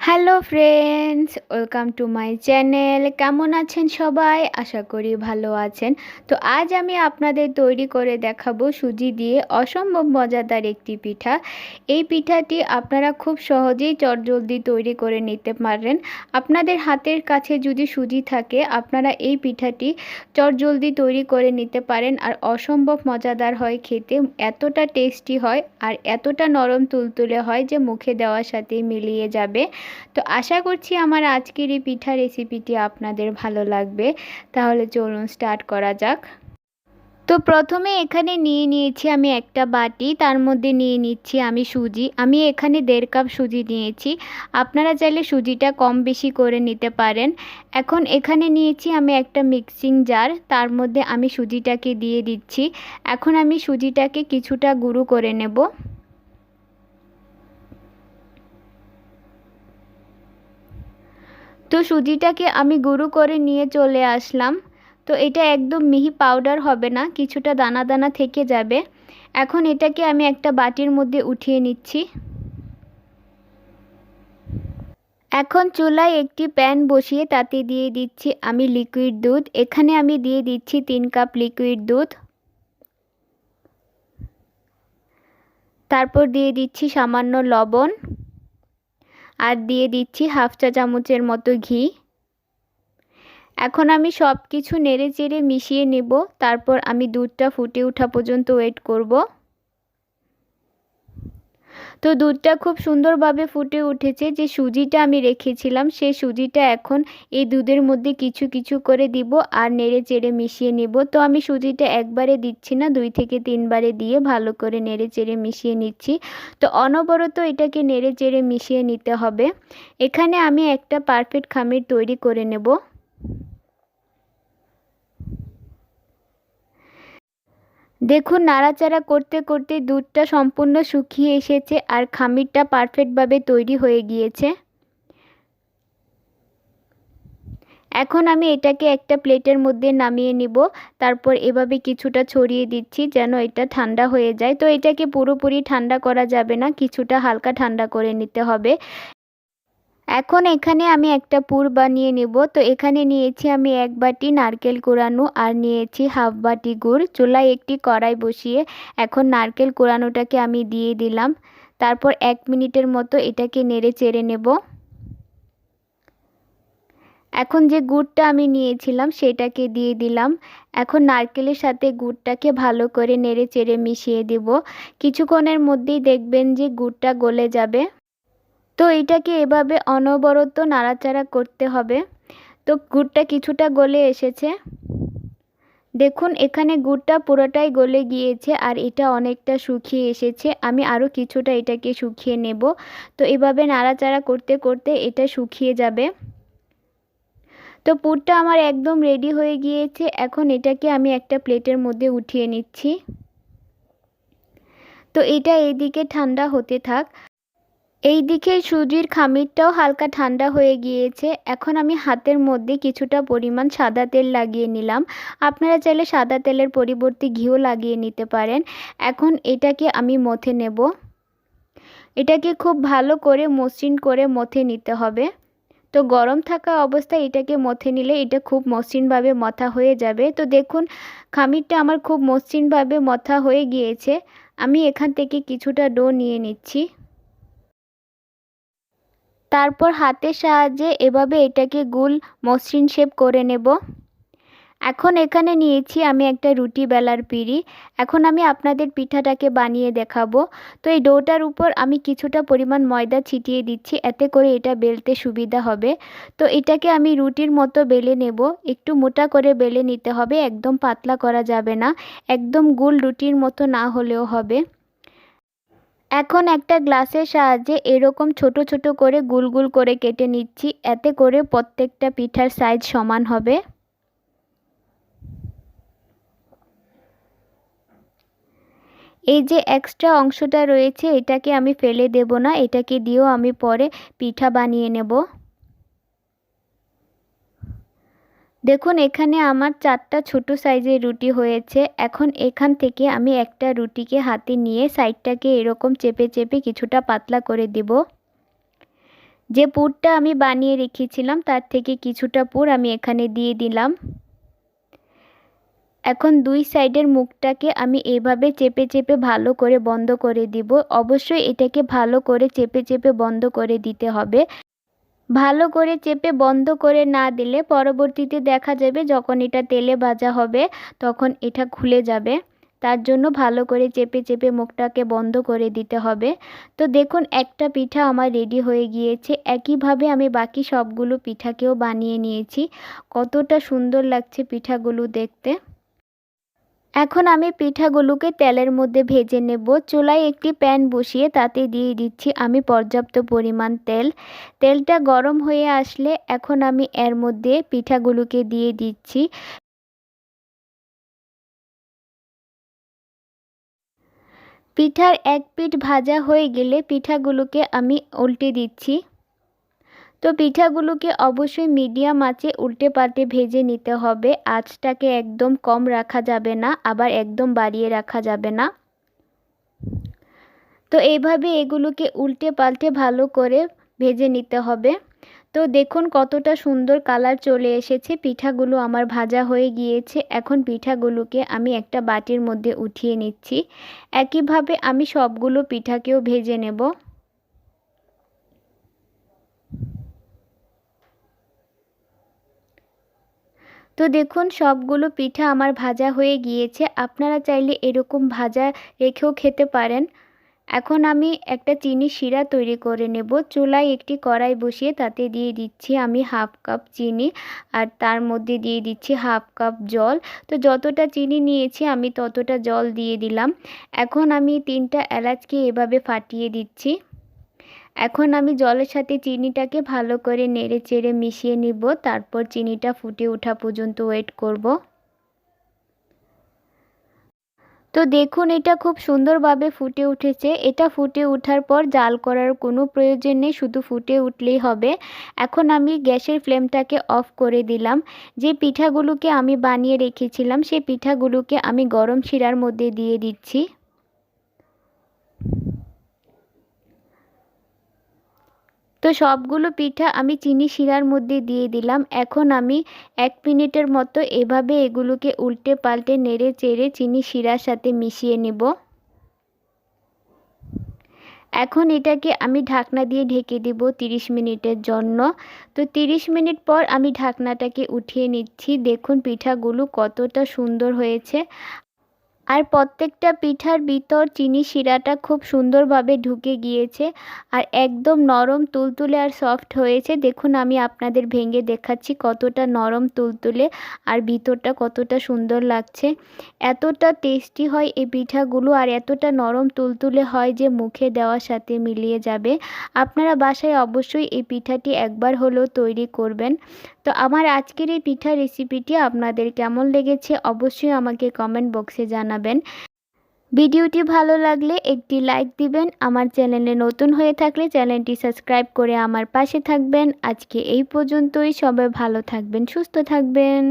Hello friends welcome to my channel কেমন আছেন সবাই? আশা করি ভালো আছেন। তো আজ আমি আপনাদের তৈরি করে দেখাবো সুজি দিয়ে অসম্ভব মজাদার একটি পিঠা। এই পিঠাটি আপনারা খুব সহজেই চটজলদি তৈরি করে নিতে পারেন আপনাদের হাতের কাছে যদি সুজি থাকে, আপনারা এই পিঠাটি চটজলদি তৈরি করে নিতে পারেন আর অসম্ভব মজাদার হয় খেতে। এতটা টেস্টি হয় আর এতটা নরম তুলতুলে হয় যে মুখে দেওয়ার সাথে মিলিয়ে যাবে। তো আশা করছি আমার আজকের এই পিঠা রেসিপিটি আপনাদের ভালো লাগবে। তাহলে চলুন স্টার্ট করা যাক। তো প্রথমে এখানে নিয়ে নিয়েছি আমি একটা বাটি, তার মধ্যে নিয়ে নিচ্ছি আমি সুজি। আমি এখানে দেড় কাপ সুজি নিয়েছি। আপনারা চাইলে সুজিটা কম বেশি করে নিতে পারেন। এখন এখানে নিয়েছি আমি একটা মিক্সিং জার তার মধ্যে আমি সুজিটাকে দিয়ে দিচ্ছি। এখন আমি সুজিটাকে কিছুটা গুঁড়ো করে নেব। তো সুজিটাকে আমি গুঁড়ো করে নিয়ে চলে আসলাম। তো এটা একদম মিহি পাউডার হবে না, কিছুটা দানা দানা থেকে যাবে। এখন এটাকে আমি একটা বাটির মধ্যে উঠিয়ে নিচ্ছি। এখন চুলায় একটি প্যান বসিয়ে তাতে দিয়ে দিচ্ছি আমি লিকুইড দুধ। এখানে আমি দিয়ে দিচ্ছি তিন কাপ লিকুইড দুধ। তারপর দিয়ে দিচ্ছি সামান্য লবণ। আর দিয়ে দিচ্ছি হাফ চা চামচের মতো ঘি। এখন আমি সব কিছু নেড়ে চেড়ে মিশিয়ে নেব, তারপর আমি দুধটা ফুটে ওঠা পর্যন্ত ওয়েট করব। তো দুধটা খুব সুন্দরভাবে ফুটে উঠেছে। যে সুজিটা আমি রেখেছিলাম সেই সুজিটা এখন এই দুধের মধ্যে কিছু কিছু করে দিব আর নেড়ে চেড়ে মিশিয়ে নেব। তো আমি সুজিটা একবারে দিচ্ছি না, দুই থেকে তিনবারে দিয়ে ভালো করে নেড়ে চেড়ে মিশিয়ে নিচ্ছি। তো অনবরত এটাকে নেড়ে চেড়ে মিশিয়ে নিতে হবে। এখানে আমি একটা পারফেক্ট খামির তৈরি করে নেব। দেখুন, নাড়াচাড়া করতে করতে দুধটা সম্পূর্ণ শুকিয়ে এসেছে আর খামিরটা পারফেক্টভাবে তৈরি হয়ে গিয়েছে। এখন আমি এটাকে একটা প্লেটের মধ্যে নামিয়ে নিব। তারপর এভাবে কিছুটা ছড়িয়ে দিচ্ছি যেন এটা ঠান্ডা হয়ে যায়। তো এটাকে পুরোপুরি ঠান্ডা করা যাবে না, কিছুটা হালকা ঠান্ডা করে নিতে হবে। এখন এখানে আমি একটা পুর বানিয়ে নেব। তো এখানে নিয়েছি আমি এক বাটি নারকেল কোরানো আর নিয়েছি হাফ বাটি গুড়। চুলায় একটি কড়াই বসিয়ে এখন নারকেল কোরানোটাকে আমি দিয়ে দিলাম। তারপর এক মিনিটের মতো এটাকে নেড়ে চেড়ে নেব। এখন যে গুড়টা আমি নিয়েছিলাম সেটাকে দিয়ে দিলাম। এখন নারকেলের সাথে গুড়টাকে ভালো করে নেড়ে চেড়ে মিশিয়ে দেব। কিছুক্ষণের মধ্যেই দেখবেন যে গুড়টা গলে যাবে। তো এটাকে এভাবে অনবরত নাড়াচাড়া করতে হবে। তো গুড়টা কিছুটা গলে এসেছে। দেখুন, এখানে গুড়টা পুরোটাই গলে গিয়েছে আর এটা অনেকটা শুকিয়ে এসেছে। আমি আরও কিছুটা এটাকে শুকিয়ে নেব। তো এভাবে নাড়াচাড়া করতে করতে এটা শুকিয়ে যাবে। তো পুরটা আমার একদম রেডি হয়ে গিয়েছে। এখন এটাকে আমি একটা প্লেটের মধ্যে উঠিয়ে নিচ্ছি। তো এটা এইদিকে ঠান্ডা হতে থাক। এই দিকে সুজির খামিরটাও হালকা ঠান্ডা হয়ে গিয়েছে। এখন আমি হাতের মধ্যে কিছুটা পরিমাণ সাদা তেল লাগিয়ে নিলাম। আপনারা চাইলে সাদা তেলের পরিবর্তে ঘিও লাগিয়ে নিতে পারেন। এখন এটাকে আমি মথে নেব। এটাকে খুব ভালো করে মসৃণ করে মথে নিতে হবে। তো গরম থাকা অবস্থায় এটাকে মথে নিলে এটা খুব মসৃণভাবে মথা হয়ে যাবে। তো দেখুন, খামিরটা আমার খুব মসৃণভাবে মথা হয়ে গিয়েছে। আমি এখান থেকে কিছুটা ডো নিয়ে নিচ্ছি। তারপর হাতের সাহায্যে এভাবে এটাকে গুল মসৃণ শেপ করে নেব। এখন এখানে নিয়েছি আমি একটা রুটি বেলার পিড়ি। এখন আমি আপনাদের পিঠাটাকে বানিয়ে দেখাবো। তো এই ডোটার উপর আমি কিছুটা পরিমাণ ময়দা ছিটিয়ে দিচ্ছি, এতে করে এটা বেলতে সুবিধা হবে। তো এটাকে আমি রুটির মতো বেলে নেব। একটু মোটা করে বেলে নিতে হবে, একদম পাতলা করা যাবে না। একদম গুল রুটির মতো না হলেও হবে। এখন একটা গ্লাসের সাহায্যে এরকম ছোট ছোট করে গুল গুল করে কেটে নিচ্ছি, এতে করে প্রত্যেকটা পিঠার সাইজ সমান হবে। এই যে এক্সট্রা অংশটা রয়েছে, এটাকে আমি ফেলে দেব না, এটাকে দিয়েও আমি পরে পিঠা বানিয়ে নেব। দেখুন, এখানে আমার চারটা ছোট সাইজের রুটি হয়েছে। এখন এখান থেকে আমি একটা রুটিকে হাতে নিয়ে সাইডটাকে এরকম চেপে চেপে কিছুটা পাতলা করে দেব। যে পুরটা আমি বানিয়ে রেখেছিলাম, তার থেকে কিছুটা পুর আমি এখানে দিয়ে দিলাম। এখন দুই সাইডের মুখটাকে আমি এভাবে চেপে চেপে ভালো করে বন্ধ করে দিব। অবশ্যই এটাকে ভালো করে চেপে চেপে বন্ধ করে দিতে হবে। ভালো করে চেপে বন্ধ করে না দিলে পরবর্তীতে দেখা যাবে যখন এটা তেলে ভাজা হবে, তখন এটা খুলে যাবে। তার জন্য ভালো করে চেপে চেপে মুখটাকে বন্ধ করে দিতে হবে। তো দেখুন, একটা পিঠা আমার রেডি হয়ে গিয়েছে। একইভাবে আমি বাকি সবগুলো পিঠাকেও বানিয়ে নিয়েছি। কতটা সুন্দর লাগছে পিঠাগুলো দেখতে। এখন আমি পিঠাগুলোকে তেলের মধ্যে ভেজে নেব। চুলায় একটি প্যান বসিয়ে তাতে দিয়ে দিচ্ছি আমি পর্যাপ্ত পরিমাণ তেল। তেলটা গরম হয়ে আসলে এখন আমি এর মধ্যে পিঠাগুলোকে দিয়ে দিচ্ছি। পিঠার এক পিঠ ভাজা হয়ে গেলে পিঠাগুলোকে আমি উল্টে দিচ্ছি। তো পিঠাগুলোকে অবশ্যই মিডিয়াম আঁচে উল্টে পাল্টে ভেজে নিতে হবে। আঁচটাকে একদম কম রাখা যাবে না, আবার একদম বাড়িয়ে রাখা যাবে না। তো এইভাবে এগুলোকে উল্টে পাল্টে ভালো করে ভেজে নিতে হবে। তো দেখুন কতটা সুন্দর কালার চলে এসেছে। পিঠাগুলো আমার ভাজা হয়ে গিয়েছে। এখন পিঠাগুলোকে আমি একটা বাটির মধ্যে উঠিয়ে নিচ্ছি। একইভাবে আমি সবগুলো পিঠাকেও ভেজে নেব। তো দেখুন, সবগুলো পিঠা আমার ভাজা হয়ে গিয়েছে। আপনারা চাইলে এরকম ভাজা রেখেও খেতে পারেন। এখন আমি একটা চিনি শিরা তৈরি করে নেব। চুলায় একটি কড়াই বসিয়ে তাতে দিয়ে দিচ্ছি আমি হাফ কাপ চিনি আর তার মধ্যে দিয়ে দিচ্ছি হাফ কাপ জল। তো যতটা চিনি নিয়েছি আমি ততটা জল দিয়ে দিলাম। এখন আমি তিনটা এলাচকে এভাবে ফাটিয়ে দিচ্ছি। এখন আমি জলের সাথে চিনিটাকে ভালো করে নেড়ে চেড়ে মিশিয়ে নিব। তারপর চিনিটা ফুটে ওঠা পর্যন্ত ওয়েট করব। তো দেখুন, এটা খুব সুন্দরভাবে ফুটে উঠেছে। এটা ফুটে ওঠার পর জাল করার কোনো প্রয়োজন নেই, শুধু ফুটে উঠলেই হবে। এখন আমি গ্যাসের ফ্লেমটাকে অফ করে দিলাম। যে পিঠাগুলোকে আমি বানিয়ে রেখেছিলাম, সেই পিঠাগুলোকে আমি গরম শিরার মধ্যে দিয়ে দিচ্ছি। তো সবগুলো পিঠা আমি চিনি শিরার মধ্যে দিয়ে দিলাম। এখন আমি এক মিনিটের মতো এভাবে এগুলোকে উল্টে পাল্টে নেড়ে চেড়ে চিনি শিরার সাথে মিশিয়ে নেব। এখন এটাকে আমি ঢাকনা দিয়ে ঢেকে দিব 30 মিনিটের জন্য। তো 30 মিনিট পর আমি ঢাকনাটাকে উঠিয়ে নিচ্ছি। দেখুন পিঠাগুলো কতটা সুন্দর হয়েছে। আর প্রত্যেকটা পিঠার ভিতর চিনি শিরাটা খুব সুন্দরভাবে ঢুকে গিয়েছে আর একদম নরম তুলতুলে আর সফট হয়েছে। দেখুন, আমি আপনাদের ভেঙে দেখাচ্ছি কতটা নরম তুলতুলে আর ভিতরটা কতটা সুন্দর লাগছে। এতটা টেস্টি হয় এই পিঠাগুলো আর এতটা নরম তুলতুলে হয় যে মুখে দেওয়ার সাথে মিলিয়ে যাবে। আপনারা বাসায় অবশ্যই এই পিঠাটি একবার হলেও তৈরি করবেন। তো আমার আজকের এই পিঠা রেসিপিটি আপনাদের কেমন লেগেছে অবশ্যই আমাকে কমেন্ট বক্সে জানাবেন। ভিডিওটি ভালো লাগলে একটি লাইক দিবেন। আমার চ্যানেলে নতুন হয়ে থাকলে চ্যানেলটি সাবস্ক্রাইব করে আমার পাশে থাকবেন। আজকে এই পর্যন্তই। সবাই ভালো থাকবেন, সুস্থ থাকবেন।